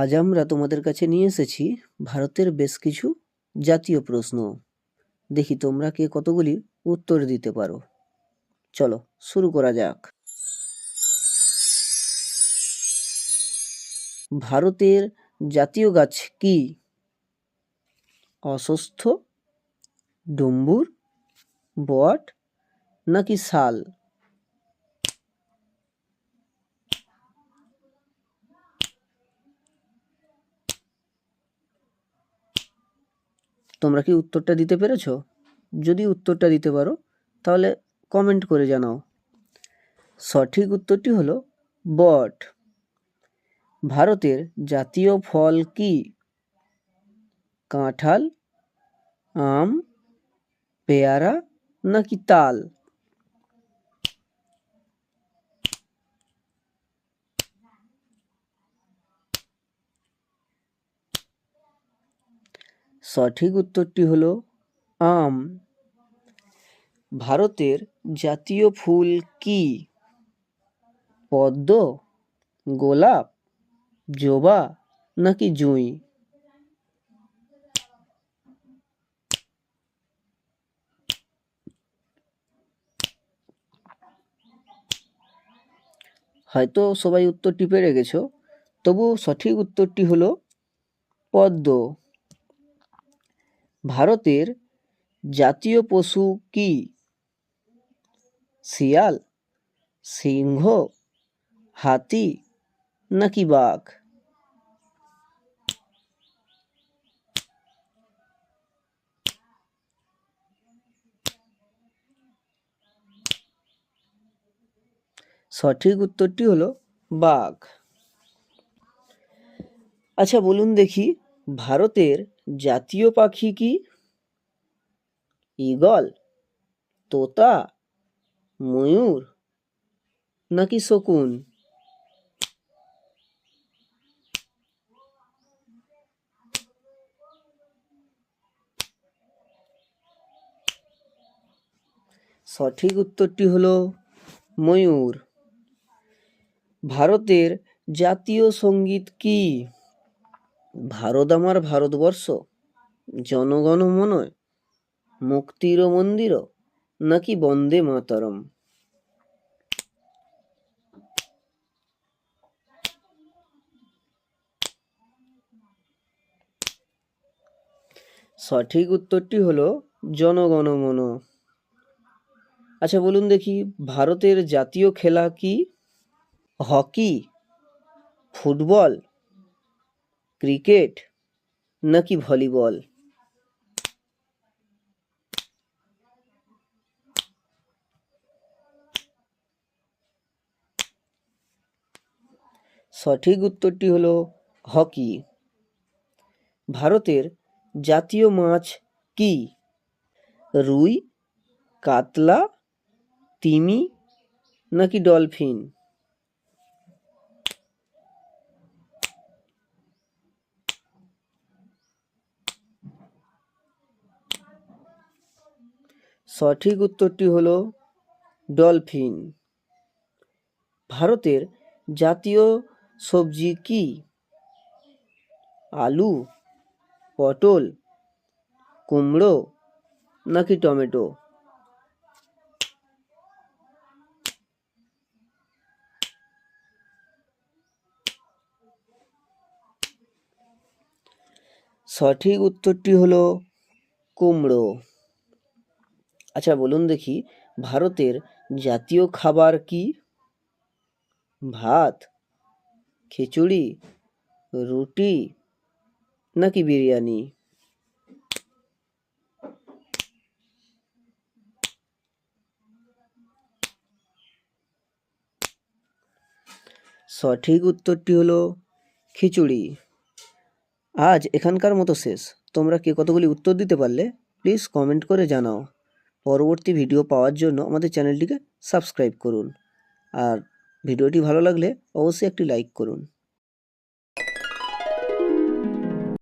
আজ আমরা তোমাদের কাছে নিয়ে এসেছি ভারতের বেশ কিছু জাতীয় প্রশ্ন। দেখি তোমরা কে কতগুলি উত্তর দিতে পারো। চলো, শুরু করা যাক। ভারতের জাতীয় গাছ কি? অসুস্থ, ডুম্বুর, বট, নাকি শাল? তোমরা কি উত্তরটা দিতে পেরেছ? যদি উত্তরটা দিতে পারো, তাহলে কমেন্ট করে জানাও। সঠিক উত্তরটি হলো বট। ভারতের জাতীয় ফল কি? কাঁঠাল, আম, পেয়ারা নাকি তাল? সঠিক উত্তরটি হলো আম। ভারতের জাতীয় ফুল কি? পদ্ম, গোলাপ, জবা নাকি জুঁই? হয়তো সবাই উত্তরটি পেরে গেছো তবু সঠিক উত্তরটি হলো পদ্ম। ভারতের জাতীয় পশু কি? শিয়াল, সিংহ, হাতি নাকি বাঘ? সঠিক উত্তরটি হলো বাঘ। আচ্ছা বলুন দেখি ভারতের জাতীয় পাখি কি? ঈগল, তোতা, ময়ূর নাকি শকুন? সঠিক উত্তরটি হল ময়ূর। ভারতের জাতীয় সংগীত কি? ভারত আমার ভারতবর্ষ। জনগণ মনয়, মুক্তির মন্দির, নাকি বন্দে মাতরম? সঠিক উত্তরটি হলো জনগণমন আচ্ছা বলুন দেখি, ভারতের জাতীয় খেলা কি? হকি, ফুটবল ক্রিকেট নাকি ভলিবল? সঠিক উত্তরটি হল হকি। ভারতের জাতীয় মাছ কি? রুই, কাতলা, তিমি নাকি ডলফিন? সঠিক উত্তরটি হলো ডলফিন। ভারতের জাতীয় সবজি কি? আলু, পটল, কুমড়ো নাকি টমেটো? সঠিক উত্তরটি হলো কুমড়ো। আচ্ছা বলুন দেখি, ভারতের জাতীয় খাবার কি? ভাত, খিচুড়ি, রুটি নাকি বিরিয়ানি? সঠিক উত্তরটি হলো খিচুড়ি। আজ এখানকার মতো শেষ। তোমরা কে কতগুলি উত্তর দিতে পারলে প্লিজ কমেন্ট করে জানাও। পরবর্তী ভিডিও পাওয়ার জন্য আমাদের চ্যানেলটিকে সাবস্ক্রাইব করুন। আর ভিডিওটি ভালো লাগলে অবশ্যই একটি লাইক করুন।